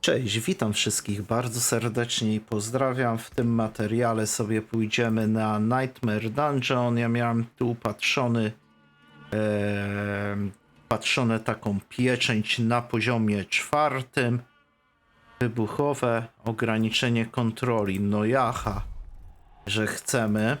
Cześć, witam wszystkich bardzo serdecznie i pozdrawiam. W tym materiale sobie pójdziemy na Nightmare Dungeon. Ja miałem tu patrzony, e, patrzone taką pieczęć na poziomie czwartym. Wybuchowe ograniczenie kontroli. No jaha, że chcemy.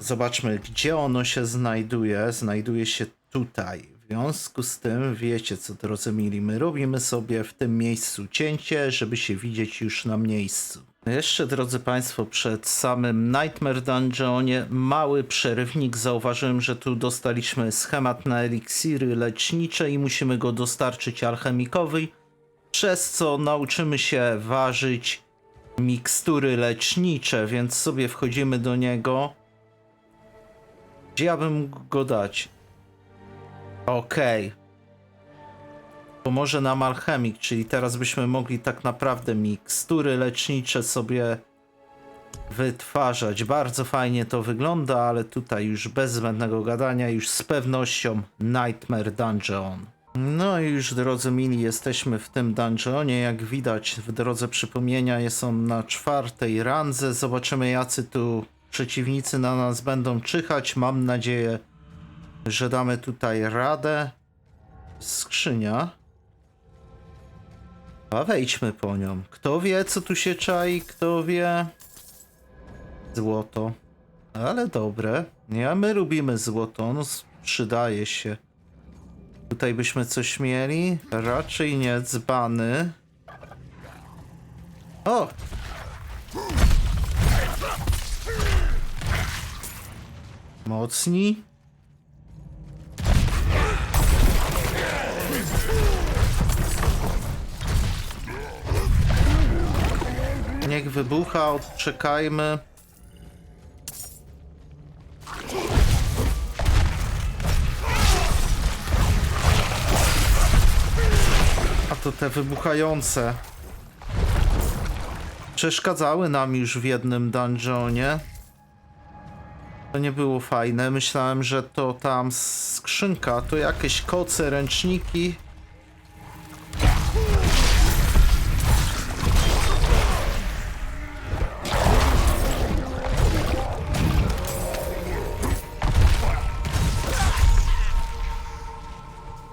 Zobaczmy, gdzie ono się znajduje. Znajduje się tutaj. W związku z tym, wiecie co, drodzy mili, my robimy sobie w tym miejscu cięcie, żeby się widzieć już na miejscu. Jeszcze, drodzy Państwo, przed samym Nightmare Dungeonie mały przerywnik. Zauważyłem, że tu dostaliśmy schemat na eliksiry lecznicze i musimy go dostarczyć alchemikowi, przez co nauczymy się ważyć mikstury lecznicze, więc sobie wchodzimy do niego. Gdzie ja bym go dać? Okej. Pomoże nam alchemik, czyli teraz byśmy mogli tak naprawdę mikstury lecznicze sobie wytwarzać. Bardzo fajnie to wygląda, ale tutaj już bez zbędnego gadania, już z pewnością Nightmare Dungeon. No i już drodzy mili, jesteśmy w tym dungeonie. Jak widać w drodze przypomnienia jest on na czwartej randze. Zobaczymy jacy tu przeciwnicy na nas będą czyhać. Mam nadzieję, że damy tutaj radę. Skrzynia. A wejdźmy po nią. Kto wie, co tu się czai, kto wie. Złoto. Ale dobre. Nie, my lubimy złoto, ono przydaje się. Tutaj byśmy coś mieli? Raczej nie, dzbany. O! Mocni. Niech wybucha, odczekajmy. A to te wybuchające. Przeszkadzały nam już w jednym dungeonie. To nie było fajne. Myślałem, że to tam skrzynka, to jakieś koce, ręczniki.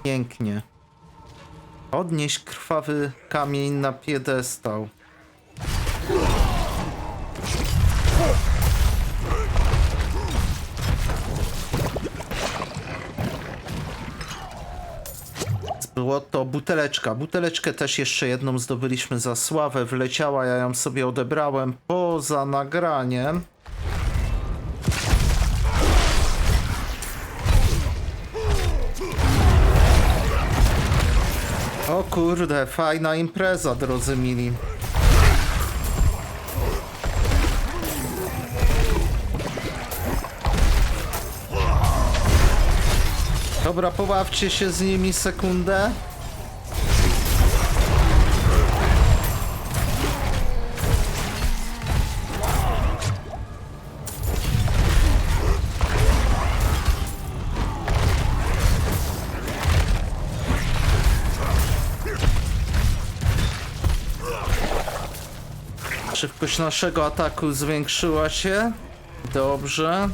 Pięknie. Odnieść krwawy kamień na piedestał. Było to buteleczka. Buteleczkę też jeszcze jedną zdobyliśmy za sławę. Wleciała, ja ją sobie odebrałem poza nagraniem. O kurde, fajna impreza, drodzy mili. Dobra, pobawcie się z nimi sekundę. Szybkość naszego ataku zwiększyła się. Dobrze.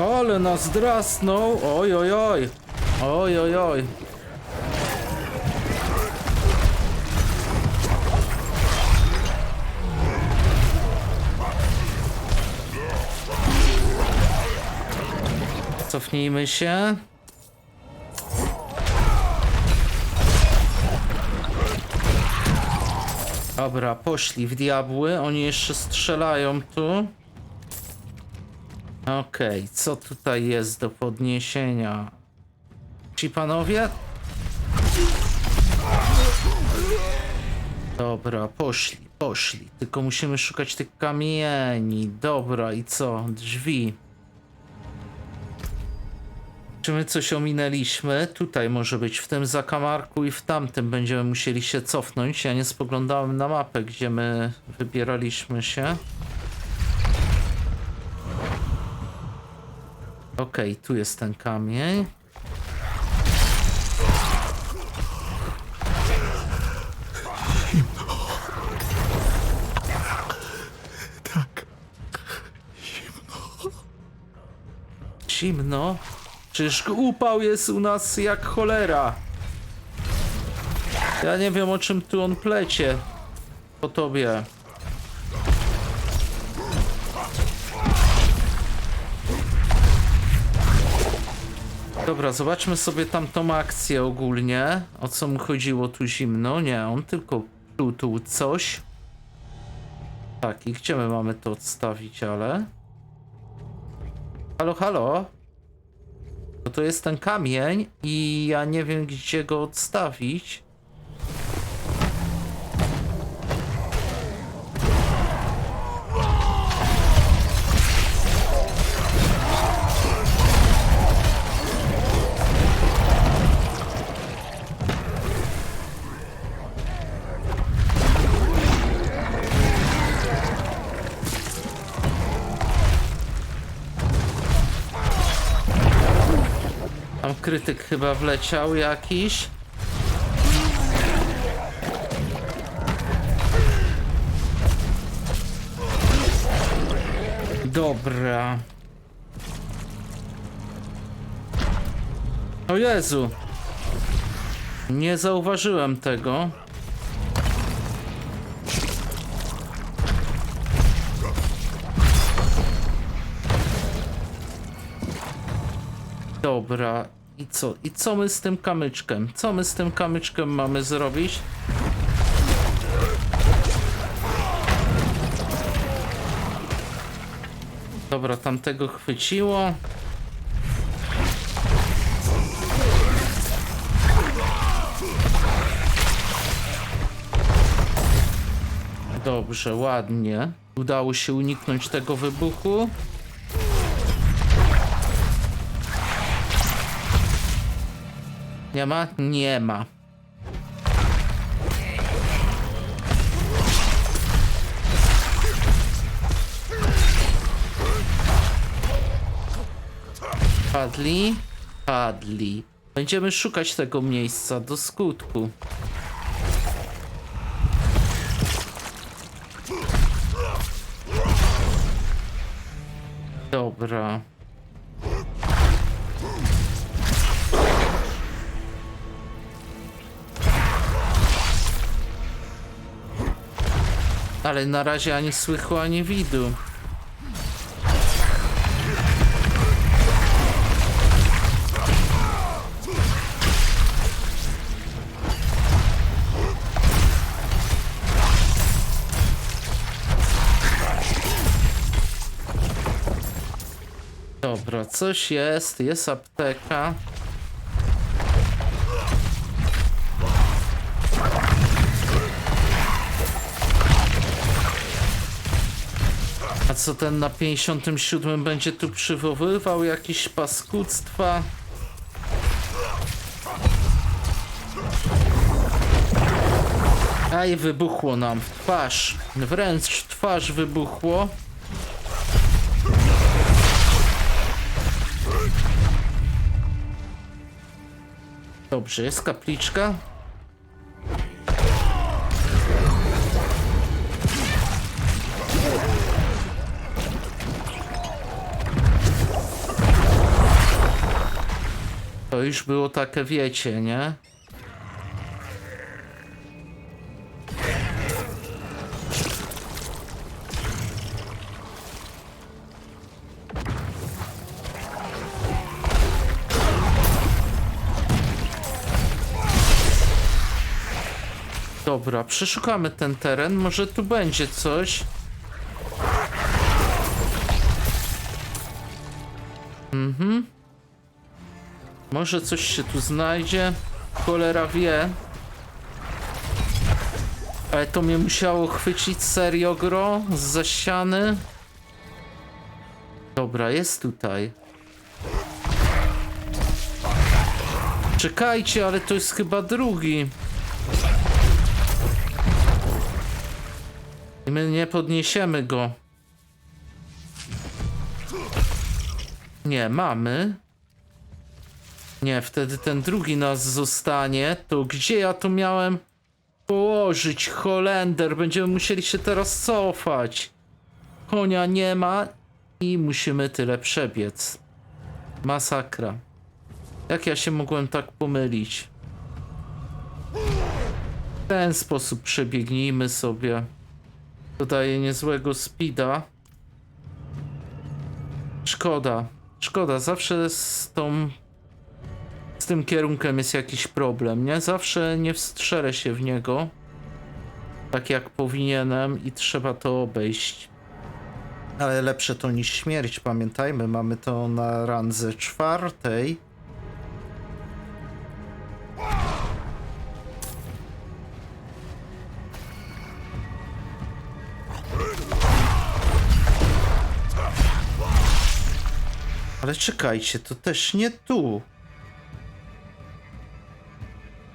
Ale nas drasnął. Oj, oj, oj. Oj, oj, oj. Cofnijmy się. Dobra, poszli w diabły. Oni jeszcze strzelają tu. Okej, co tutaj jest do podniesienia? Ci panowie? Dobra, poszli, poszli. Tylko musimy szukać tych kamieni. Dobra, i co? Drzwi. Czy my coś ominęliśmy? Tutaj może być, w tym zakamarku i w tamtym będziemy musieli się cofnąć. Ja nie spoglądałem na mapę, gdzie my wybieraliśmy się. Okej, okay, tu jest ten kamień. Tak. Zimno. Zimno? Przecież upał jest u nas jak cholera. Ja nie wiem o czym tu on plecie. Po tobie. Dobra, zobaczmy sobie tamtą akcję ogólnie. O co mu chodziło tu zimno? Nie, on tylko tu coś. Tak, i gdzie my mamy to odstawić, ale... Halo, halo? To jest ten kamień i ja nie wiem gdzie go odstawić. Krytyk chyba wleciał jakiś. Dobra. O Jezu. Nie zauważyłem tego. Dobra. I co? I co my z tym kamyczkiem? Co my z tym kamyczkiem mamy zrobić? Dobra, tamtego chwyciło. Dobrze, ładnie. Udało się uniknąć tego wybuchu. Nie ma? Nie ma. Padli? Padli. Będziemy szukać tego miejsca do skutku. Dobra. Ale na razie ani słychu, ani widu. Dobra, coś jest, jest apteka. Co ten na 57 będzie tu przywoływał jakieś paskudztwa? Aj, wybuchło nam w twarz. Wręcz w twarz wybuchło. Dobrze, jest kapliczka. To już było takie, wiecie, nie? Dobra, przeszukamy ten teren, może tu będzie coś. Mhm. Może coś się tu znajdzie. Cholera wie. Ale to mnie musiało chwycić serio gro z ściany. Dobra, jest tutaj. Czekajcie, ale to jest chyba drugi. I my nie podniesiemy go. Nie, mamy. Nie, wtedy ten drugi nas zostanie. To gdzie ja tu miałem położyć Holender? Będziemy musieli się teraz cofać. Konia nie ma i musimy tyle przebiec. Masakra. Jak ja się mogłem tak pomylić? W ten sposób przebiegnijmy sobie. Dodaje niezłego speeda. Szkoda. Szkoda, zawsze z tą... Z tym kierunkiem jest jakiś problem, nie? Zawsze nie wstrzelę się w niego. Tak jak powinienem i trzeba to obejść. Ale lepsze to niż śmierć, pamiętajmy, mamy to na randze czwartej. Ale czekajcie, to też nie tu.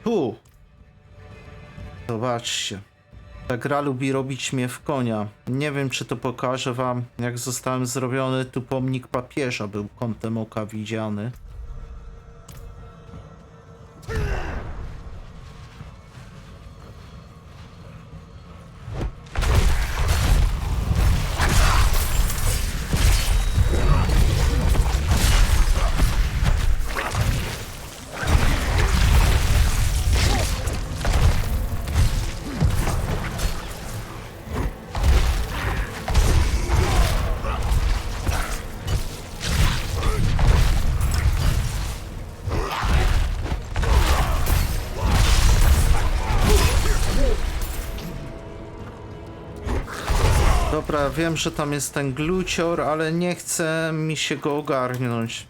Tu. Zobaczcie. Ta gra lubi robić mnie w konia. Nie wiem, czy to pokażę wam, jak zostałem zrobiony. Tu pomnik papieża był kątem oka widziany. Wiem, że tam jest ten glucior, ale nie chce mi się go ogarnąć.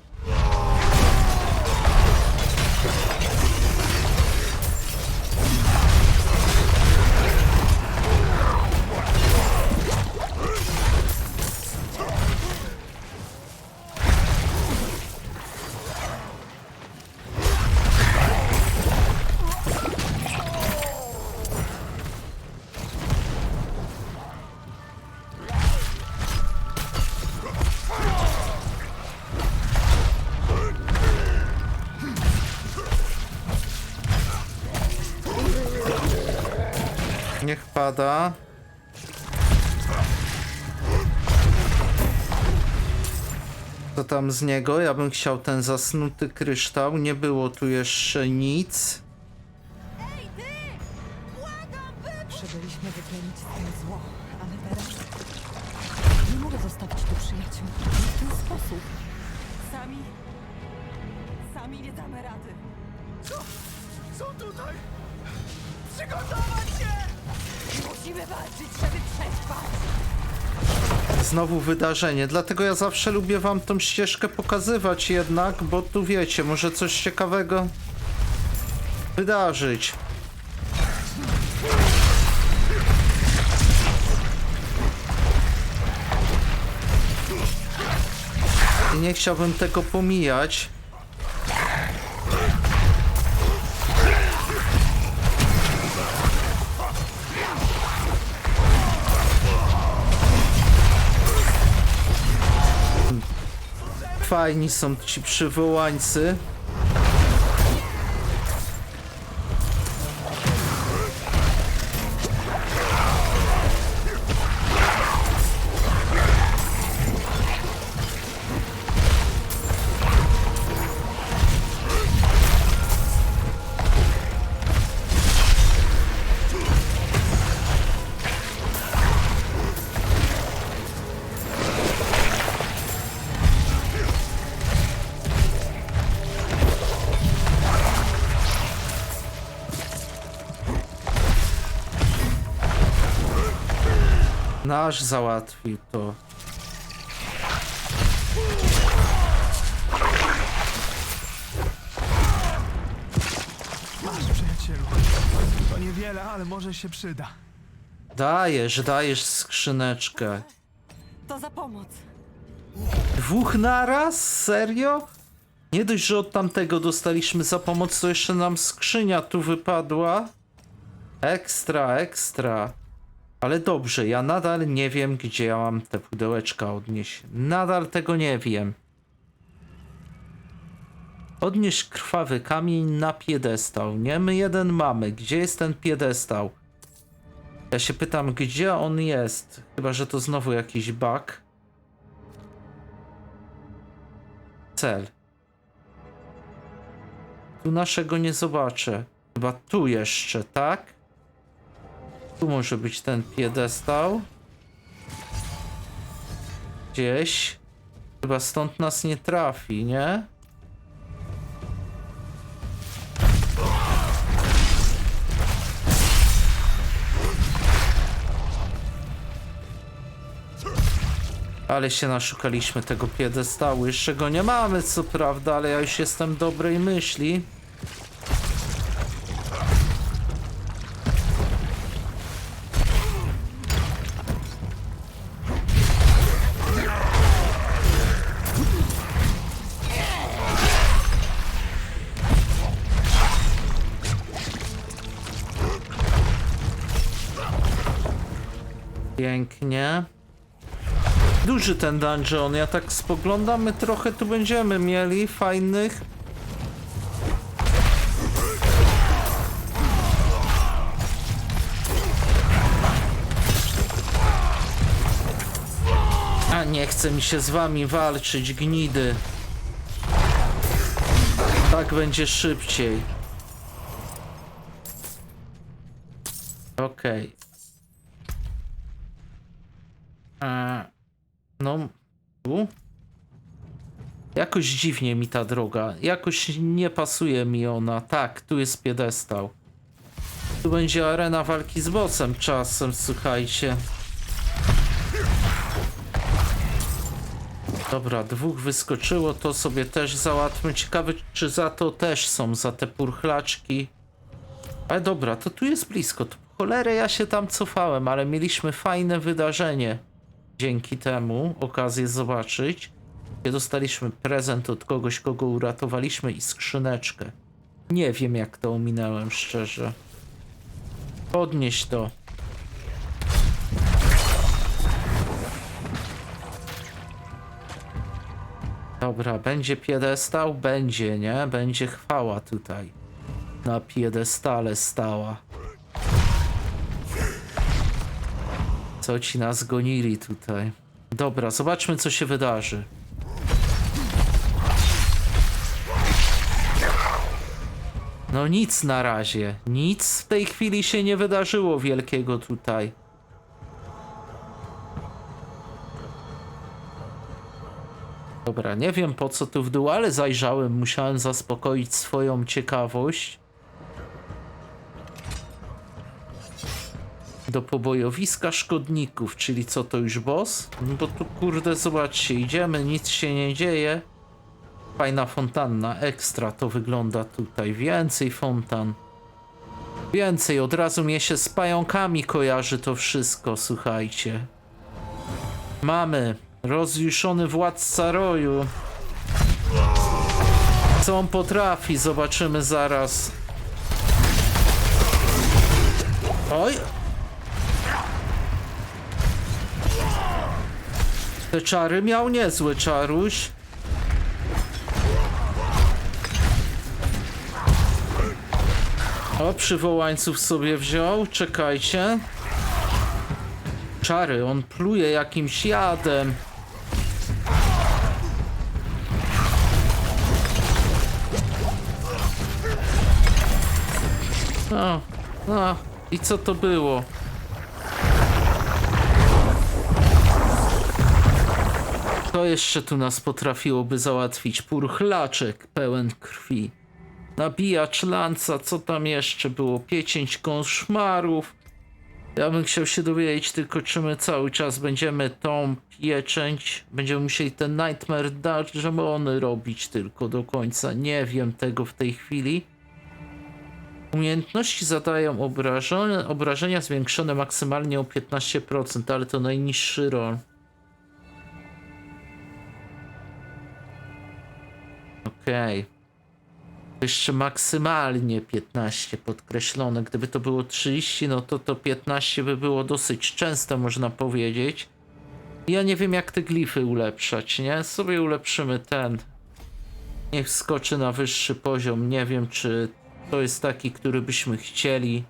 Niech pada. Co tam z niego? Ja bym chciał ten zasnuty kryształ. Nie było tu jeszcze nic. Przybyliśmy wyplenić twoje zło, ale teraz nie mogę zostawić tu przyjaciół. W ten sposób. Sami... Sami nie damy rady. Co? Są tutaj! Przygotować się! Znowu wydarzenie. Dlatego ja zawsze lubię wam tą ścieżkę pokazywać jednak, bo tu wiecie, może coś ciekawego wydarzyć. I nie chciałbym tego pomijać. Fajni są ci przywołańcy. Nasz załatwił to. Masz, przyjacielu. To niewiele, ale może się przyda. Dajesz, dajesz skrzyneczkę. To za pomoc. Dwóch naraz? Serio? Nie dość, że od tamtego dostaliśmy za pomoc, to jeszcze nam skrzynia tu wypadła. Ekstra, ekstra. Ale dobrze, ja nadal nie wiem, gdzie ja mam te pudełeczka odnieść. Nadal tego nie wiem. Odnieść krwawy kamień na piedestał. Nie, my jeden mamy. Gdzie jest ten piedestał? Ja się pytam, gdzie on jest? Chyba, że to znowu jakiś bug. Cel. Tu naszego nie zobaczę. Chyba tu jeszcze, tak? Tu może być ten piedestał. Gdzieś. Chyba stąd nas nie trafi, nie? Ale się naszukaliśmy tego piedestału. Jeszcze go nie mamy, co prawda, ale ja już jestem dobrej myśli. Pięknie. Duży ten dungeon, ja tak spoglądamy, trochę tu będziemy mieli fajnych. A nie chce mi się z wami walczyć, gnidy. Tak będzie szybciej. Okej. A, No, tu? Jakoś dziwnie mi ta droga. Jakoś nie pasuje mi ona. Tak, tu jest piedestał. Tu będzie arena walki z bossem czasem, słuchajcie. Dobra, dwóch wyskoczyło, to sobie też załatwmy. Ciekawe, czy za to też są, za te purchlaczki. Ale dobra, to tu jest blisko. To cholerę ja się tam cofałem, ale mieliśmy fajne wydarzenie dzięki temu okazję zobaczyć. Gdzie dostaliśmy prezent od kogoś, kogo uratowaliśmy i skrzyneczkę. Nie wiem jak to ominąłem szczerze. Podnieś to. Dobra, będzie piedestał? Będzie, nie? Będzie chwała tutaj. Na piedestale stała. Co ci nas gonili tutaj? Dobra, zobaczmy co się wydarzy. No nic na razie. Nic w tej chwili się nie wydarzyło wielkiego tutaj. Dobra, nie wiem po co tu w dół, ale zajrzałem, musiałem zaspokoić swoją ciekawość. Do pobojowiska szkodników, czyli co to już boss? No bo tu kurde zobaczcie, idziemy, nic się nie dzieje. Fajna fontanna, ekstra to wygląda tutaj, więcej fontan. Więcej, od razu mnie się z pająkami kojarzy to wszystko, słuchajcie. Mamy, rozjuszony władca roju. Co on potrafi, zobaczymy zaraz. Oj, Te czary miał niezły czaruś. O, przywołańców sobie wziął, czekajcie. Czary, on pluje jakimś jadem. No, no, i co to było? To jeszcze tu nas potrafiłoby załatwić. Purchlaczek pełen krwi. Nabijacz lanca, co tam jeszcze było? Pięćdziesiąt koszmarów. Ja bym chciał się dowiedzieć tylko, czy my cały czas będziemy tą pieczęć, będziemy musieli te Nightmare Dungeony robić tylko do końca. Nie wiem tego w tej chwili. Umiejętności zadają obrażenia, obrażenia zwiększone maksymalnie o 15%, ale to najniższy rol. Okej. Jeszcze maksymalnie 15 podkreślone. Gdyby to było 30, no to to 15 by było dosyć częste, można powiedzieć. Ja nie wiem, jak te glify ulepszać, nie? Sobie ulepszymy ten. Niech skoczy na wyższy poziom. Nie wiem, czy to jest taki, który byśmy chcieli.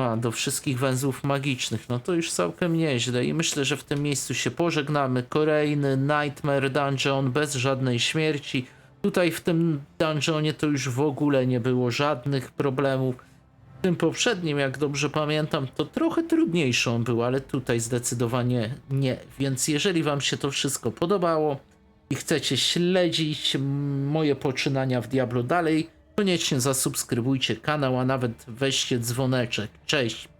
A, do wszystkich węzłów magicznych. No to już całkiem nieźle. I myślę, że w tym miejscu się pożegnamy. Kolejny Nightmare Dungeon bez żadnej śmierci. Tutaj w tym dungeonie to już w ogóle nie było żadnych problemów. W tym poprzednim, jak dobrze pamiętam, to trochę trudniejszą był, ale tutaj zdecydowanie nie. Więc jeżeli Wam się to wszystko podobało i chcecie śledzić moje poczynania w Diablo dalej, koniecznie zasubskrybujcie kanał, a nawet weźcie dzwoneczek. Cześć!